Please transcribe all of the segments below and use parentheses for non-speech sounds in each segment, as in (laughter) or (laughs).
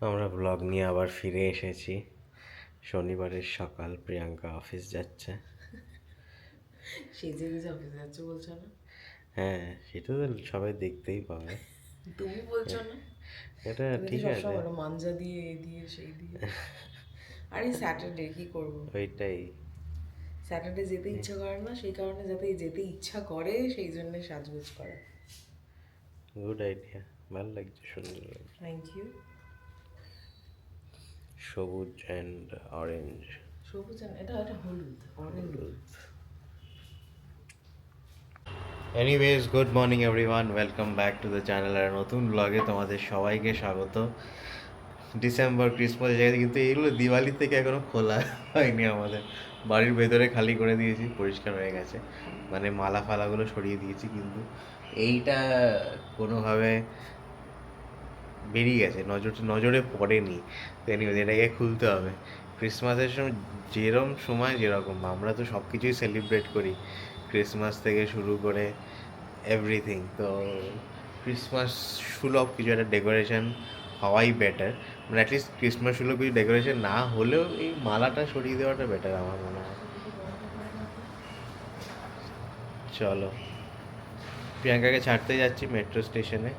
আমরা ব্লগ নিয়ে আবার ফিরে এসেছি। শনিবারের সকাল প্রিয়াঙ্কা অফিস যাচ্ছে। যে যে অফিসে যাচ্ছে বলছো না? হ্যাঁ সেটা তো সবাই দেখতেই পাবে। তুমি বলছো না? এটা ঠিক আছে। মাঞ্জা দিয়ে এই দিয়ে সেই দিয়ে। আরে স্যাটারডে কি করব? ওইটাই। স্যাটারডে যেতে ইচ্ছা করে না সেই কারণে যাতে যেতে ইচ্ছা করে সেই জন্য সাজগোজ করা। গুড আইডিয়া ভালো লাগছে সুন্দর লাগছে থ্যাংক ইউ সবুজ অ্যান্ড অরেঞ্জ সবুজ এটা এটা হলুদ orange anyways good morning everyone welcome back to the channel আর নতুন ব্লগে তোমাদের সবাইকে স্বাগত। ডিসেম্বর ক্রিসমাস জায়গায় কিন্তু এগুলো দিওয়ালি থেকে এখনও খোলা হয়নি আমাদের। বাড়ির ভেতরে খালি করে দিয়েছি পরিষ্কার হয়ে গেছে। মানে মালা ফালাগুলো সরিয়ে দিয়েছি কিন্তু। এইটা কোনোভাবে বেরিয়ে গেছে, নজর, নজরে পড়েনি। তো এনিওয়েজ এটাকে খুলতে হবে। ক্রিসমাসের সময় যেরম সময় যেরকম, আমরা তো সব কিছুই সেলিব্রেট করি। ক্রিসমাস থেকে শুরু করে এভরিথিং তো ক্রিসমাস সুলভ কিছু একটা ডেকোরেশন হওয়াই বেটার মানে অ্যাটলিস্ট ক্রিসমাস সুলভ কিছু ডেকোরেশন না হলেও এই মালাটা সরিয়ে দেওয়াটা বেটার আমার মনে হয়। চলো। প্রিয়াঙ্কাকে ছাড়তে যাচ্ছি মেট্রো স্টেশনে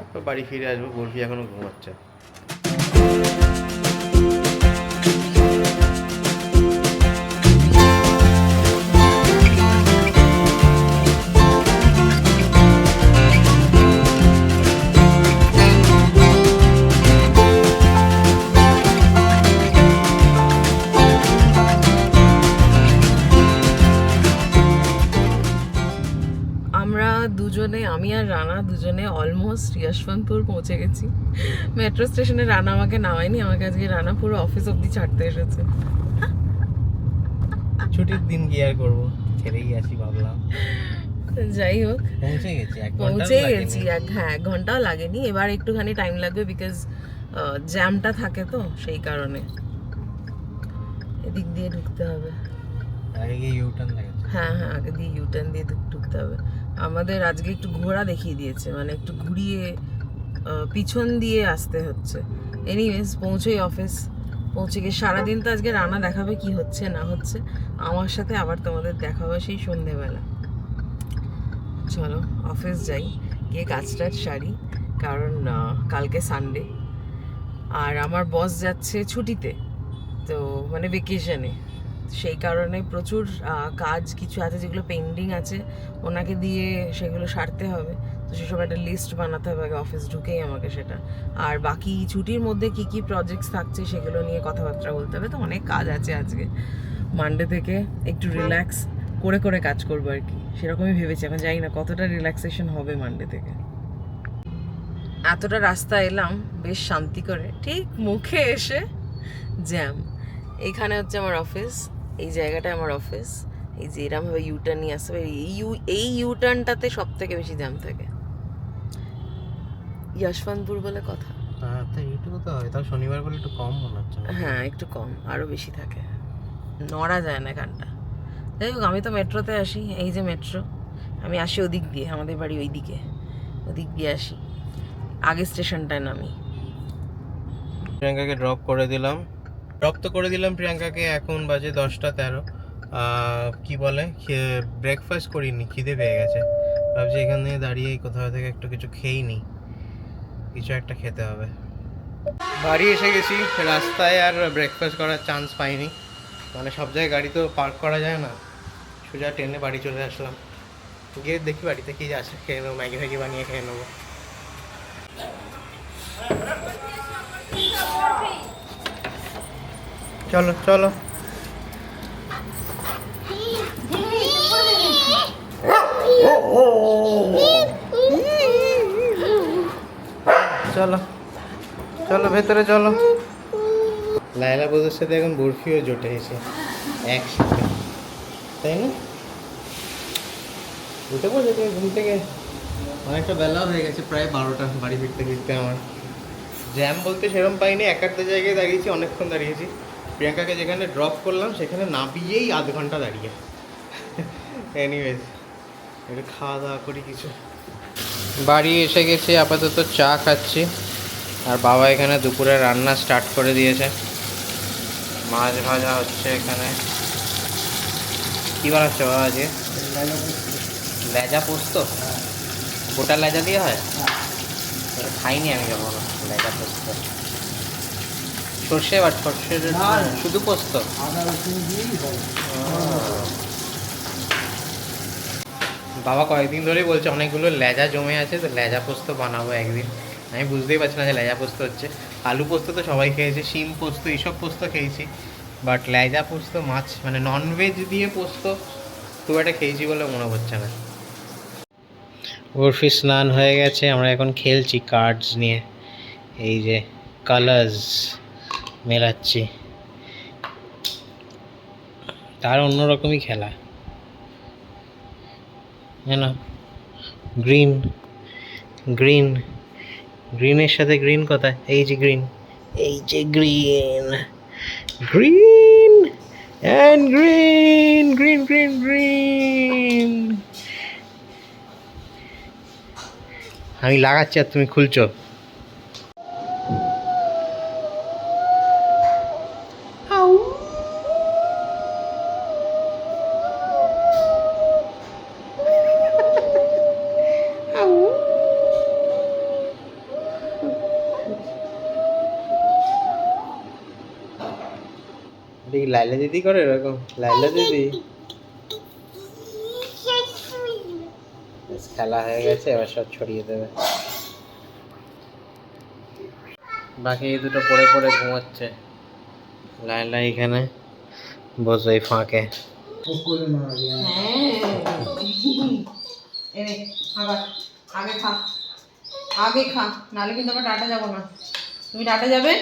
তারপর বাড়ি ফিরে আসব বরফি এখনও ঘুমাচ্ছে। পৌঁছে গেছি। মেট্রো স্টেশনে রানা আমাকে নামায়নি আমাকে আজকে রানা পুরো অফিস অব্দি ছাড়তে এসেছে। ছুটির দিন কি আর করব? ছেড়েই আসি ভাবলাম। যাই হোক পৌঁছে গেছি এক পৌঁছে গেছি এক হ্যাঁ এক ঘন্টাও লাগেনি। এবার একটুখানি টাইম লাগবে বিকজ জ্যামটা থাকে তো সেই কারণে। এদিক দিয়ে ঢুকতে হবে। আগে গিয়ে ইউটার্ন লাগে হ্যাঁ হ্যাঁ আগে দিয়ে ইউটার্ন দিয়ে ঢুকতে হবে। আমাদের আজকে একটু ঘোরা দেখিয়ে দিয়েছে মানে একটু ঘুরিয়ে পিছন দিয়ে আসতে হচ্ছে। এনিওয়েজ পৌঁছেই অফিস পৌঁছে গিয়ে সারাদিন তো আজকে রান্না দেখাবে কি হচ্ছে, না হচ্ছে। আমার সাথে আবার তোমাদের দেখা হবে সেই সন্ধেবেলা। চলো অফিস যাই, গিয়ে কাজ টাজ সারি, কারণ কালকে সানডে আর আমার বস যাচ্ছে ছুটিতে, তো মানে ভেকেশনে সেই কারণে প্রচুর কাজ কিছু আছে যেগুলো পেন্ডিং আছে, ওনাকে দিয়ে সেগুলো সারতে হবে। তো সেসব একটা লিস্ট বানাতে হবে, আগে অফিস ঢুকেই আমাকে সেটা। আর বাকি ছুটির মধ্যে কি কি প্রজেক্টস থাকছে সেগুলো নিয়ে কথাবার্তা বলতে হবে। তো অনেক কাজ আছে আজকে। মানডে থেকে একটু রিল্যাক্স করে করে কাজ করব আর কি। সেরকমই ভেবেছি। এখন জানি না কতটা রিল্যাক্সেশন হবে মানডে থেকে। এতটা রাস্তা এলাম, বেশ শান্তি করে। ঠিক মুখে এসে জ্যাম এখানে হচ্ছে আমার অফিস এই জায়গাটা আমার অফিস এই যে এরমভাবে ইউটার্ন নিয়ে আসতে হবে। এই ইউ এই ইউটার্নটাতে সব থেকে বেশি জ্যাম থাকে। যশবন্তপুর বলে কথা। হ্যাঁ তো এইটুকু তো হয়। তাও শনিবার বলে একটু কম মনে হচ্ছে না হ্যাঁ একটু কম আরও বেশি থাকে। নড়া যায় না এখানটা যাই হোক আমি তো মেট্রোতে আসি এই যে মেট্রো। আমি আসি ওদিক দিয়ে আমাদের বাড়ি ওই দিকে ওদিক দিয়ে আসি। আগে স্টেশনটায় নামি। প্রিয়াঙ্কাকে ড্রপ করে দিলাম। ড্রপ তো করে দিলাম প্রিয়াঙ্কাকে এখন বাজে দশটা তেরো। কি বলে? ব্রেকফাস্ট করিনি খিদে পেয়ে গেছে। ভাবছি এখানে দাঁড়িয়ে কোথাও থেকে একটু কিছু খেয়ে নি। কিছু একটা খেতে হবে। বাড়ি এসে গেছি রাস্তায় আর ব্রেকফাস্ট করার চান্স পাইনি। মানে সব জায়গায় গাড়ি তো পার্ক করা যায় না। সোজা ট্রেনে বাড়ি চলে আসলাম। গিয়ে দেখি বাড়িতে কি আছে খেয়ে নেব ম্যাগি ফ্যাগি বানিয়ে খেয়ে নেব। চলো চলো। চলো। চলো, ভেতরে চলো। লায়লা বধুর সাথে এখন বরফিও জোটে এসে একসাথে। তাই না? উঠে পড়ছে তুমি ঘুম থেকে। অনেকটা বেলা হয়ে গেছে, প্রায় বারোটা, বাড়ি ফিরতে ফিরতে আমার। জ্যাম বলতে সেরকম পাইনি, এক একটা জায়গায় দাঁড়িয়েছি, অনেকক্ষণ দাঁড়িয়েছি। প্রিয়াঙ্কাকে যেখানে ড্রপ করলাম, সেখানে নামিয়েই আধ ঘণ্টা দাঁড়িয়ে। (laughs) এনিওয়েজ একটু খাওয়া দাওয়া করি কিছু। বাড়ি এসে গেছে আপাতত চা খাচ্ছি। আর বাবা এখানে দুপুরে রান্না স্টার্ট করে দিয়েছে। মাছ ভাজা হচ্ছে এখানে। কি বানাচ্ছে বাবা আজকে? লেজা পোস্ত? গোটা লেজা দিয়ে হয়? খাইনি আমি কখনো লেজা পোস্ত। সর্ষে বা সর্ষের শুধু পোস্ত? বাবা কয়েকদিন ধরেই বলছে, অনেকগুলো লেজা জমে আছে, তো লেজা পোস্ত বানাবো একদিন। আমি বুঝতেই পারছি না যে লেজা পোস্ত হচ্ছে। আলু পোস্ত তো সবাই খেয়েছে, শিম পোস্ত, এইসব পোস্ত খেয়েছি। বাট লেজা পোস্ত, মাছ মানে ননভেজ দিয়ে পোস্ত খুব একটা খেয়েছি বলে মনে হচ্ছে না। বরফি স্নান হয়ে গেছে, আমরা এখন খেলছি কার্ডস নিয়ে। এই যে কালার্স মেলাচ্ছি। তার অন্যরকমই খেলা। না? গ্রিন গ্রিন গ্রিনের সাথে গ্রিন কথা এই যে গ্রিন এই যে green green and green green green green আমি লাগাচ্ছি আর তুমি খুলছো। লাইলা দিদি করে এরকম লাইলা দিদি। খেলা হয়ে গেছে এবার সব ছড়িয়ে দেবে। বাকি এই দুটো পড়ে পড়ে ঘুমাচ্ছে। লাইলা এখানে বসে ফাঁকে। আগে খা আগে খা নাহলে কিন্তু আমরা টাটা যাব না। তুমি টাটা যাবে?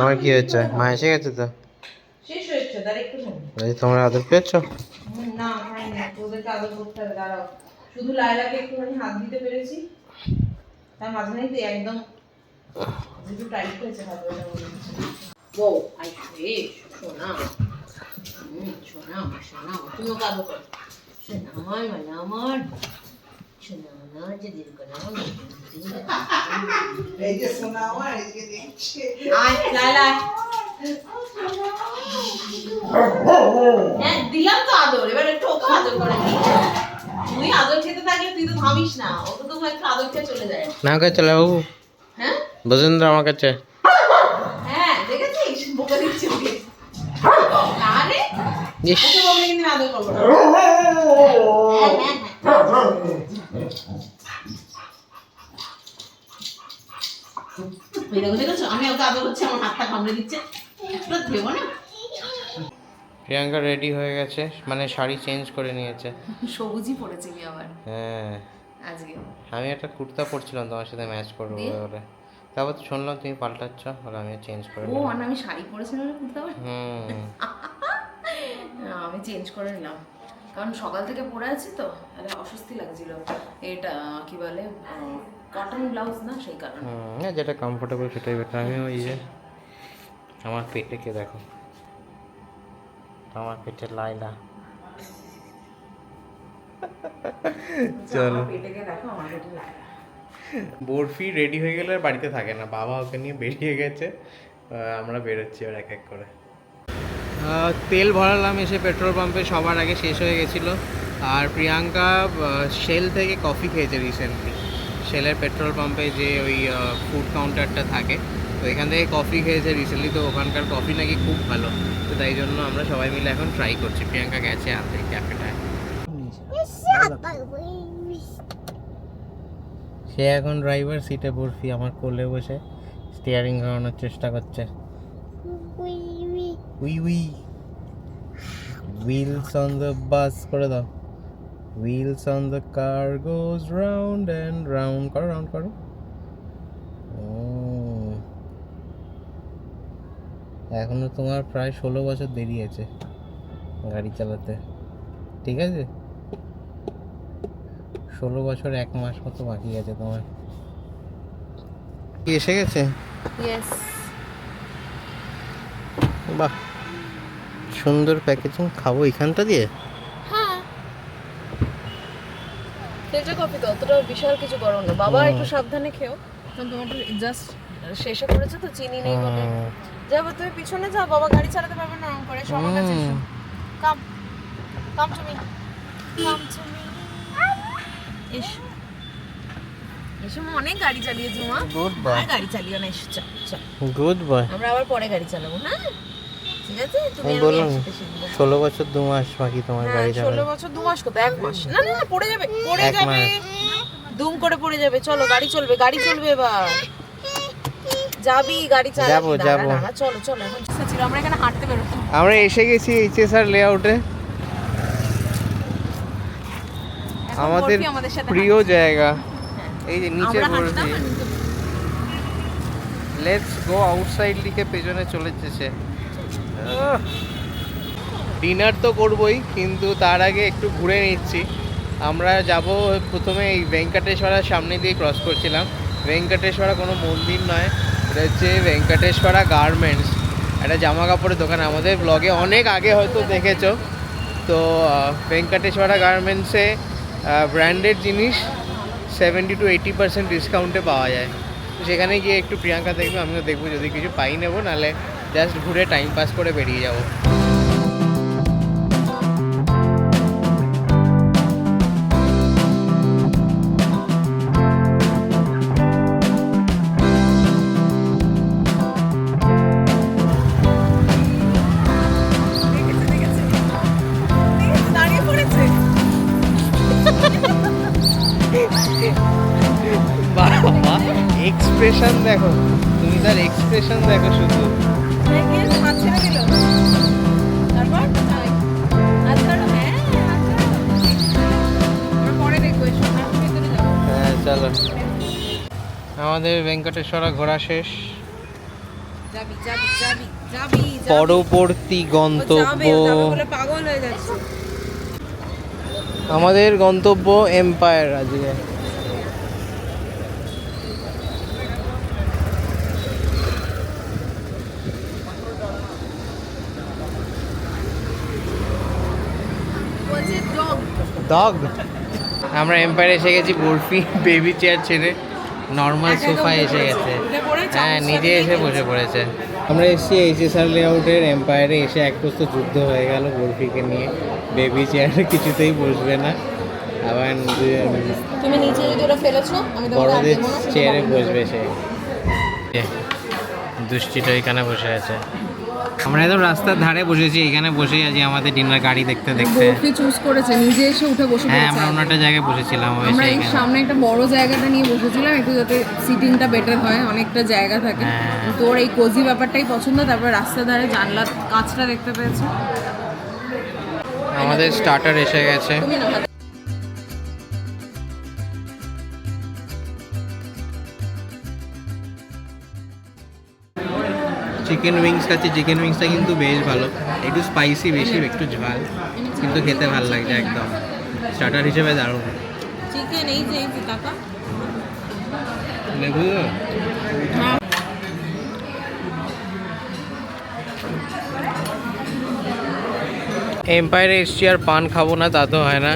আমার কি হচ্ছে মা এসে গেছে তো? বলছি তোমরা আদর পেয়েছ? না হয়নি ওদেরকে আদর করতে হবে দাঁড়াও। শুধু লাইলাকে একটুখানি হাত দিতে পেরেছি। তার মাঝখানেই তো একদম একটু টাইট হয়েছে হাত ওটা হচ্ছে। ও আই রে সোনা। সোনা আমার সোনা তুমি ওকে আদর করো। সোনা আমার মানে আমার। সোনা আমার যে দীর্ঘ নাম এই যে সোনা আমার এদিকে দেখছে। আয় লাইলা হ্যাঁ দিলাম তো আদর এবার একটু ওকে আদর করে দিই। তুই আদর খেতে থাকলে তুই তো থামিস না ওকে তো একটু আদর খেয়ে চলে যায়। না কাছে চলে বাবু হ্যাঁ? বজেন্দ্র আমার কাছে। হ্যাঁ দেখেছিস? বকে দিচ্ছি ওকে। আরে ইস। ওকে বললে কিন্তু আমি আদর করব না। হ্যাঁ, হ্যাঁ, হ্যাঁ। এই দেখো, দেখেছ? আমি ওকে আদর করছি আমার হাতটা কামড়ে দিচ্ছে। দেবো না। প্রিয়াঙ্কা রেডি হয়ে গেছে মানে শাড়ি চেঞ্জ করে নিয়েছে। সবুজই পরেছে কি আবার। হ্যাঁ। আজকে। আমি একটা কুর্তা পরছিলাম তোমার সাথে ম্যাচ করব? বলে তারপর তো শুনলাম তুমি পাল্টাচ্ছ বলে আমি চেঞ্জ করে ও মানে আমি শাড়ি পরেছিলাম কুর্তা? হুম। আমি চেঞ্জ করে নিলাম। কারণ সকাল থেকে পরে আছি তো তাহলে অস্বস্তি লাগছিল। এটা কি বলে কটন ব্লাউজ না সেই কারণে। না, যেটা কমফোর্টেবল সেটাই বেটার আমি ওই যে আমার পেটে কে দেখো? আমার পেটে লাইলা চলো। আমার পেটে গিয়ে দেখো? আমার পেটে লাগে বরফি রেডি হয়ে গেলে আর বাড়িতে থাকে না। বাবা ওকে নিয়ে বেরিয়ে গেছে। আমরা বেরোচ্ছি আর এক এক করে। তেল ভরালাম এসে পেট্রোল পাম্পে। সবার আগে শেষ হয়ে গেছিল। আর প্রিয়াঙ্কা শেল থেকে কফি খেয়েছে রিসেন্টলি শেলের পেট্রোল পাম্পে যে ওই ফুড কাউন্টারটা থাকে। তো এখান থেকে কফি খেয়েছে রিসেন্টলি তো ওখানকার কফি নাকি খুব ভালো। তো তাই জন্য আমরা সবাই মিলে এখন ট্রাই করছি। প্রিয়াঙ্কা গেছে আনতে ক্যাফেটায় সে এখন ড্রাইভার সিটে বরফি, আমার কোলে বসে স্টিয়ারিং ঘোরানোর চেষ্টা করছে। উই উই। Wheels on the bus, করে দাও। Wheels on the car goes round and করো রাউন্ড করো। এখনও তোমার প্রায় ষোলো বছর দেরি আছে গাড়ি চালাতে। ঠিক আছে? ষোলো বছর এক মাস মতো বাকি আছে তোমার। কি এসে গেছে? বাহ সুন্দর প্যাকেজিং খাব এখানটা দিয়ে? হ্যাঁ। ফিল্টার কফি তো অতটা বিশাল কিছু গরম না। বাবা একটু সাবধানে খেও। তোমার জাস্ট শেষে করেছে তো চিনি নেই বলে। যাব তুমি পিছনে যাও বাবা গাড়ি চালাতে পারবে না করে আমার কাছে come come to me come to me এসো। এসো অনেক গাড়ি চালিয়েছো মা। গুড বয় আর গাড়ি চালিও না এসো চল চল। গুড বয় আমরা আবার পরে গাড়ি চালাবো হ্যাঁ? ঠিক আছে? তুমি বললাম ষোলো বছর দু মাস বাকি তোমার হ্যাঁ গাড়ি ষোলো বছর দু মাস কত এক মাস। না না না পড়ে যাবে পড়ে যাবে। দুম করে পড়ে যাবে। চলো গাড়ি চলবে গাড়ি চলবে এবার। যাবি গাড়ি চালাবি যাব, যাব। চলো চলো এখন আমরা এখানে হাঁটতে বেরোতাম আমরা এসে গেছি এইচএসআর লেআউটে আমাদের প্রিয় জায়গা। এই যে নিচে নিচে- লেটস গো আউটসাইড লিখে পেছনে চলে। যেছে ডিনার তো করবই কিন্তু তার আগে একটু ঘুরে নিচ্ছি। আমরা যাব প্রথমে এই ভেঙ্কটেশ্বরার সামনে দিয়ে ক্রস করছিলাম। ভেঙ্কটেশ্বরা কোনো মন্দির নয়। এটা হচ্ছে ভেঙ্কটেশ্বরা গার্মেন্টস। একটা জামা কাপড়ের দোকান। আমাদের ব্লগে অনেক আগে হয়তো দেখেছ। তো ভেঙ্কটেশ্বরা গার্মেন্টসে ব্র্যান্ডেড জিনিস সেভেন্টি টু এইটি পার্সেন্ট ডিসকাউন্টে পাওয়া যায়। তো সেখানে গিয়ে একটু প্রিয়াঙ্কা দেখবে, আমিও দেখব। যদি কিছু পাই নেব, নাহলে জাস্ট ঘুরে টাইম পাস করে বেরিয়ে যাব। আমাদের ভেঙ্কটেশ্বরা ঘোরা শেষ। পরবর্তী গন্তব্য আমাদের গন্তব্য এম্পায়ার আজকে ডগ আমরা এম্পায়ার এসে গেছি বরফি বেবি চেয়ার ছেড়ে। নর্মাল উঠে এসে গেছে। হ্যাঁ নিজে এসে বসে পড়েছে। আমরা এসেছি এইচএসআর লেআউটের এম্পায়ারে এসে এক প্রস্ত যুদ্ধ হয়ে গেল বরফিকে নিয়ে। বেবি চেয়ারে কিছুতেই বসবে না। আবার তুমি নিচে যদি ওটা ফেলেছো আমি বড়দের চেয়ারে বসবে সে। দুষ্টিটা এখানে বসে আছে। আমরা একদম রাস্তার ধারে বসেছি এখানে বসেই আছি আমাদের ডিনার গাড়ি দেখতে দেখতে। বরফি চুজ করেছে নিজে এসে উঠে বসে হ্যাঁ আমরা অন্য একটা জায়গায় বসেছিলাম আমরা এই সামনে একটা বড় জায়গাটা নিয়ে বসেছিলাম একটু যাতে সিটিংটা বেটার হয় অনেকটা জায়গা থাকে। হ্যাঁ। তোর এই কোজি ব্যাপারটাই পছন্দ তারপর রাস্তার ধারে জানলা কাঁচটা দেখতে পেয়েছ। আমাদের স্টার্টার এসে গেছে। চিকেন উইংস খাচ্ছি চিকেন উইংসটা কিন্তু বেশ ভালো। একটু স্পাইসি বেশি একটু ঝাল কিন্তু খেতে ভালো লাগছে একদম। স্টার্টার হিসেবে দারুণ। চিকেন এই যে এই যে কাকা। লেবু এম্পায়ারে এসছি আর পান খাব না তা তো হয় না।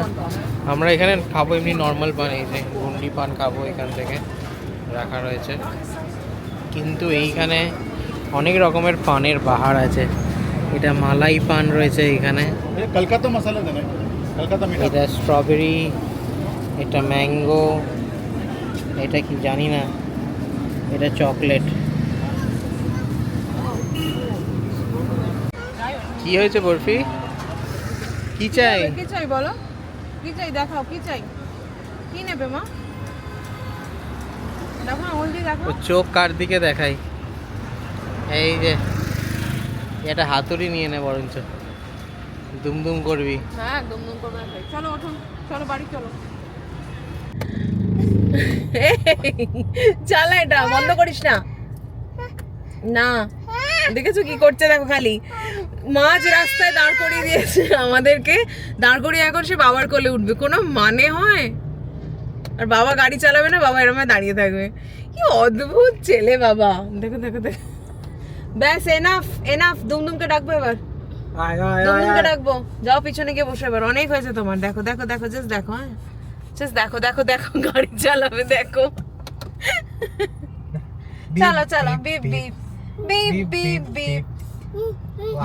আমরা এখানে খাব এমনি নর্মাল পান এই যে গুন্ডি পান খাব এখান থেকে রাখা রয়েছে। কিন্তু এইখানে অনেক রকমের পানের বাহার আছে। এটা মালাই পান রয়েছে এখানে। কলকাতা মশলা কলকাতা এটা স্ট্রবেরি এটা ম্যাঙ্গো এটা কি জানি না। এটা চকলেট কি হয়েছে বরফি? কি চাই? কি চাই বলো? কি চাই দেখাও কি চাই? কি নেবে মা? দেখো আঙুল দেখো চোখ কার দিকে দেখাই এই যে এটা হাতুড়ি নিয়ে নে বরঞ্চ। দুমদুম করবি। হ্যাঁ দুমদুম দুম করবে চলো ওঠো চলো বাড়ি চলো। চালা এটা বন্ধ করিস না। না দেখেছ কি করছে দেখো খালি। মাঝ রাস্তায় দাঁড় করিয়ে দিয়েছে আমাদেরকে। দাঁড় করিয়ে এখন সে বাবার কোলে উঠবে। কোনো মানে হয়? আর বাবা গাড়ি চালাবে না বাবা এরমে দাঁড়িয়ে থাকবে। কি অদ্ভুত ছেলে বাবা। দেখো দেখো দেখো। ব্যাস এনাফ এনাফ দুমদুমকে ডাকবো এবার। দুমদুমকে ডাকবো। যাও পিছনে গিয়ে বসে এবার। অনেক হয়েছে তোমার। দেখো দেখো দেখো জাস্ট দেখো হ্যাঁ। জাস্ট দেখো দেখো দেখো গাড়ি চালাবে দেখো। চলো চলো beep beep beep beep beep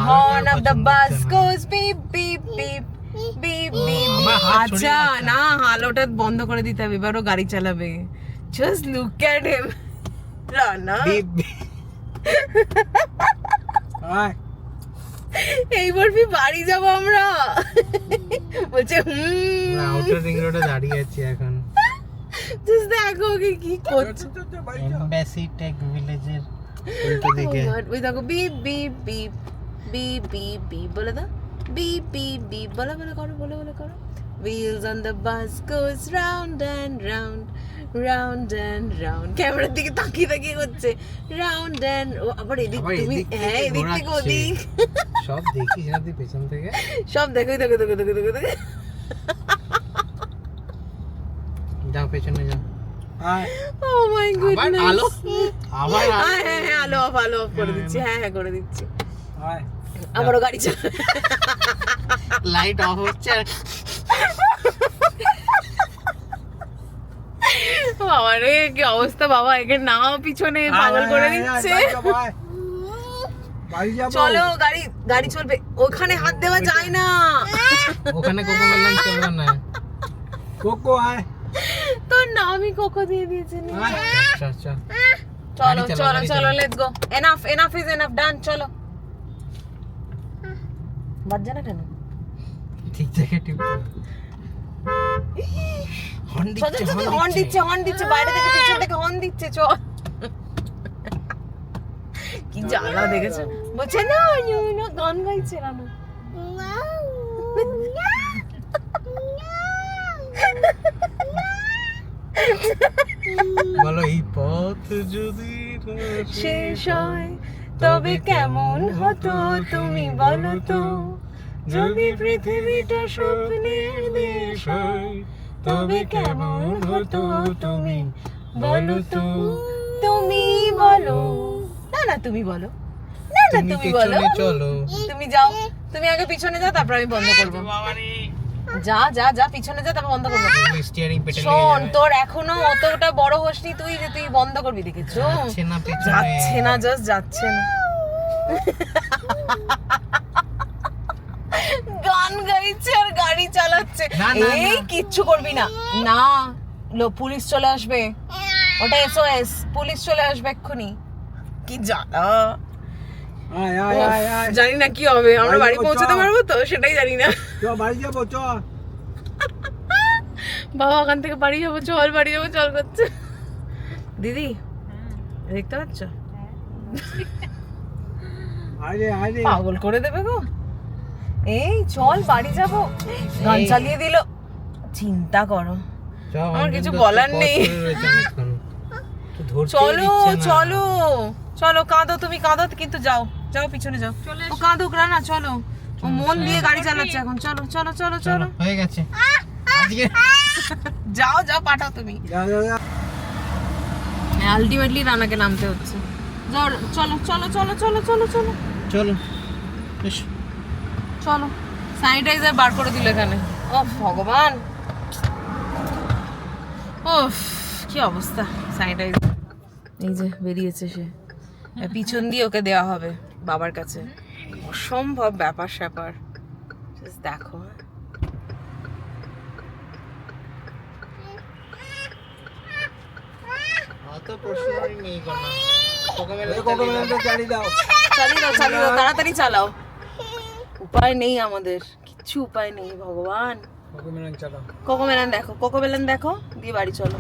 horn of the bus goes beep beep beep beep beep আচ্ছা। না হালোটা বন্ধ করে দিতে হবে। এবারও গাড়ি চালাবে। Just look at him Rana beep beep. এইবার বি বাড়ি যাব আমরা। বলছে হুম। আউটার রিং রোডে দাঁড়িয়ে আছি এখন। জাস্ট দেখো ওকে কি করছে। এমবাসি টেক ভিলেজের উল্টো দিকে। Oh ওই দেখো beep beep beep beep beep beep বলে দাও। বিপ বিপ বিপ বলে বলে করো বলে বলে করো। Wheels on the bus goes round and round round and round ক্যামেরার দিকে তাকিয়ে তাকিয়ে করছে। Round and ও আবার এদিক তুমি হ্যাঁ এদিক থেকে ওদিক। সব দেখিস না তুই পেছন থেকে। সব দেখো দেখো দেখো দেখো দেখো দেখো। যাও পেছনে যাও। ও মাই গুডনেস আলো? আবার হ্যাঁ হ্যাঁ হ্যাঁ আলো অফ আলো অফ করে দিচ্ছি। হ্যাঁ। হ্যাঁ করে দিচ্ছি। আমারও গাড়ি চালা। লাইট অফ হচ্ছে। বাবা রে কি অবস্থা বাবা? একে নাও পিছনে পাগল করে দিচ্ছে। চলো গাড়ি গাড়ি চলবে। ওখানে হাত দেওয়া যায় না। ওখানে কোকো মেলন চলবে না। তোর নামই কোকো দিয়ে দিয়েছে নে। আচ্ছা আচ্ছা। চলো চলো চলো। Let's go enough enough is enough done চলো। বাজছে না কেন? ঠিক জায়গায় টিপ হর্ন দিচ্ছে হর্ন দিচ্ছে। হর্ন দিচ্ছে বাইরে থেকে পিছন থেকে হর্ন দিচ্ছে চল। কি জ্বালা দেখেছ? বলছে না ইউ না গান গাইছে রানু বলো এই পথ যদি শেষ হয় তবে কেমন হতো তুমি বলো তো? যদি পৃথিবীটা স্বপ্নের দেশ হয় তবে কেমন হতো তুমি? বলো তো। তুমি বলো। না না তুমি বলো। না না তুমি তুমি বলো। চলো তুমি যাও। তুমি আগে পিছনে যাও তারপর আমি বন্ধ করব। যা যা যা পিছনে যা তারপর বন্ধ করব। স্টিয়ারিং পেটে লেগে শোন তোর এখনও অতটা বড় হসনি তুই যে তুই বন্ধ করবি দেখেছ? যাচ্ছে না যাচ্ছে না জাস্ট যাচ্ছে না। (laughs) গান গাইছে আর গাড়ি চালাচ্ছে। এই কিচ্ছু করবি না। না লো পুলিশ চলে আসবে। ওটা এসওএস পুলিশ চলে আসবে এক্ষুনি। কি জ্বালা। জানি না কি হবে। আমরা বাড়ি পৌঁছাতে পারব তো? সেটাই জানি না। বাড়ি যাব চ। বাবা ওখান থেকে বাড়ি যাব চল বাড়ি যাব চল করছে। দিদি দেখতে পাচ্ছ? পাগল করে দেবে গো। এই চল বাড়ি যাব। গান চালিয়ে দিল। চিন্তা করো। চল, আমার কিছু বলার নেই। (laughs) চলো চলো চলো কাঁদো তুমি কাঁদো কিন্তু যাও যাও পিছনে যাও। ও কাঁদুক না চলো। ও মন দিয়ে গাড়ি চালাচ্ছে এখন। চলো চলো চলো চলো চলো। হয়ে গেছে। (laughs) যাও যাও পাঠাও তুমি। আলটিমেটলি রানাকে নামতে হচ্ছে। চলো চলো চলো চলো চলো চলো। চলো। বেশ। চলো। স্যানিটাইজার বার করে দিল এখানে। ও ভগবান। ওফ কি অবস্থা স্যানিটাইজার এই যে বেরিয়েছে সে। পিছন দিয়ে ওকে দেওয়া হবে বাবার কাছে। অসম্ভব ব্যাপার স্যাপার। দেখো। তাড়াতাড়ি চালাও। উপায় নেই আমাদের। কিচ্ছু উপায় নেই ভগবান। কোকো মেলন মেলান দেখো কোকো মেলান দেখো দিয়ে বাড়ি চলো।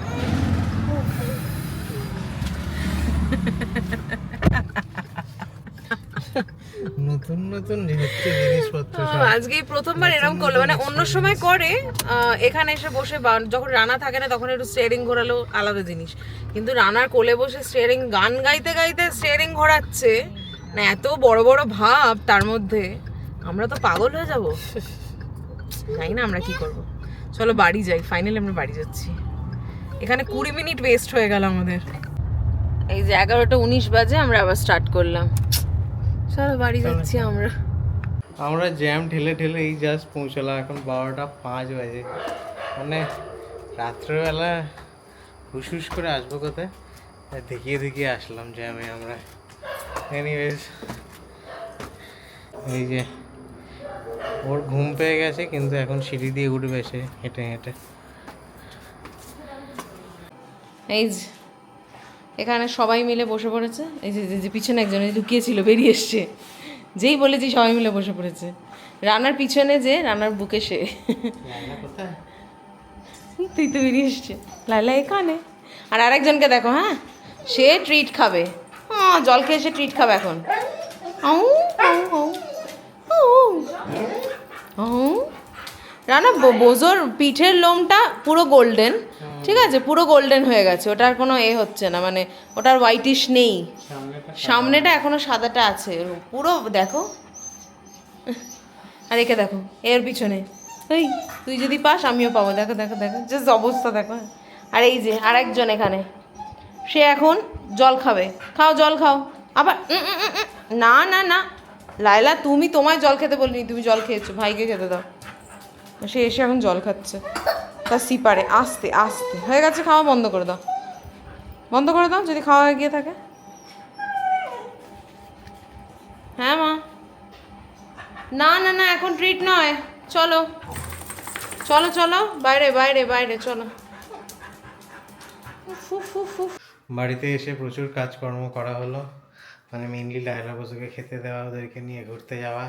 নতুন নতুন জিনিসপত্র আজকে প্রথমবার এরকম করল। মানে অন্য সময় করে এখানে এসে বসে যখন রানা থাকে না তখন একটু স্টিয়ারিং ঘোরালো আলাদা জিনিস। কিন্তু রানার কোলে বসে স্টিয়ারিং গান গাইতে গাইতে স্টিয়ারিং ঘোরাচ্ছে না এত বড় বড় ভাব তার মধ্যে। আমরা তো পাগল হয়ে যাব। জানি না আমরা কি করব। চলো বাড়ি যাই ফাইনালি আমরা বাড়ি যাচ্ছি। এখানে কুড়ি মিনিট ওয়েস্ট হয়ে গেল আমাদের। এই যে এগারোটা উনিশ বাজে আমরা আবার স্টার্ট করলাম। চলো বাড়ি যাচ্ছি আমরা। আমরা জ্যাম ঠেলে ঠেলে এই জাস্ট পৌঁছলাম এখন বারোটা পাঁচ বাজে। মানে রাত্রেবেলা হুস হুস করে আসব কোথায়? দেখিয়ে দেখিয়ে আসলাম জ্যামে আমি আমরা। এনিওয়েজ এই যে ওর ঘুম পেয়ে গেছে কিন্তু এখন সিঁড়ি দিয়ে উঠবে সে হেঁটে হেঁটে। এই যে এখানে সবাই মিলে বসে পড়েছে। এই যে যে- পিছনে একজন এই লুকিয়েছিল বেরিয়ে এসছে। যেই বলেছি সবাই মিলে বসে পড়েছে। রানার পিছনে যে রানার বুকে সে। তুই তো বেরিয়ে এসছে। লাইলা এখানে। আর আরেকজনকে দেখো হ্যাঁ? সে ট্রিট খাবে। হ্যাঁ জল খেয়ে সে ট্রিট খাবে এখন। আউ, আউ, আউ। রানা বোজোর পিঠের লোমটা পুরো গোল্ডেন, ঠিক আছে? পুরো গোল্ডেন হয়ে গেছে, ওটার কোনো এ হচ্ছে না মানে ওটার হোয়াইটিশ নেই। সামনেটা এখনও সাদাটা আছে, পুরো দেখো। আর একে দেখো, এর পিছনে। এই, তুই যদি পাস, আমিও পাবো। দেখো দেখো দেখো জাস্ট অবস্থা দেখো। আর এই যে আর একজন এখানে। সে এখন জল খাবে। খাও, জল খাও। আবার। না না না। লাইলা তুমি তোমায় জল খেতে বলিনি, তুমি জল খেয়েছো। ভাইকে খেতে দাও। সে এসে এখন জল খাচ্ছে। তার সিপারে, আস্তে আস্তে। হয়ে গেছে, খাওয়া বন্ধ করে দাও। বন্ধ করে দাও, যদি খাওয়া হয়ে গিয়ে থাকে। হ্যাঁ মা। না না না, এখন ট্রিট নয়। চলো। চলো চলো। বাইরে বাইরে বাইরে, চলো। বাড়িতে এসে প্রচুর কাজকর্ম করা হলো। মানে মেনলি লায়লা বসুকে খেতে দেওয়া, ওদেরকে নিয়ে ঘুরতে যাওয়া।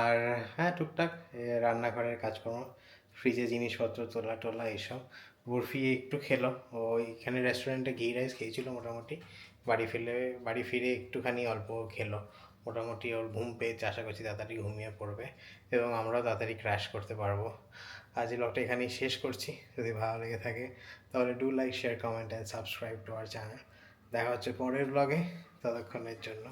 আর হ্যাঁ টুকটাক রান্নাঘরের কাজকর্ম ফ্রিজে জিনিসপত্র তোলা টোলা এইসব বরফি একটু খেলো। ওইখানে রেস্টুরেন্টে ঘি রাইস খেয়েছিল মোটামুটি। বাড়ি ফিরে বাড়ি ফিরে একটুখানি অল্প খেলো। মোটামুটি ওর ঘুম পেয়েছে আশা করছি তাড়াতাড়ি ঘুমিয়ে পড়বে এবং আমরাও তাড়াতাড়ি ক্র্যাশ করতে পারব। আজ ব্লগটা এখানেই শেষ করছি। যদি ভালো লেগে থাকে, তাহলে do like share comment and subscribe to our channel দেখা হচ্ছে পরের ব্লগে ততক্ষণের জন্য।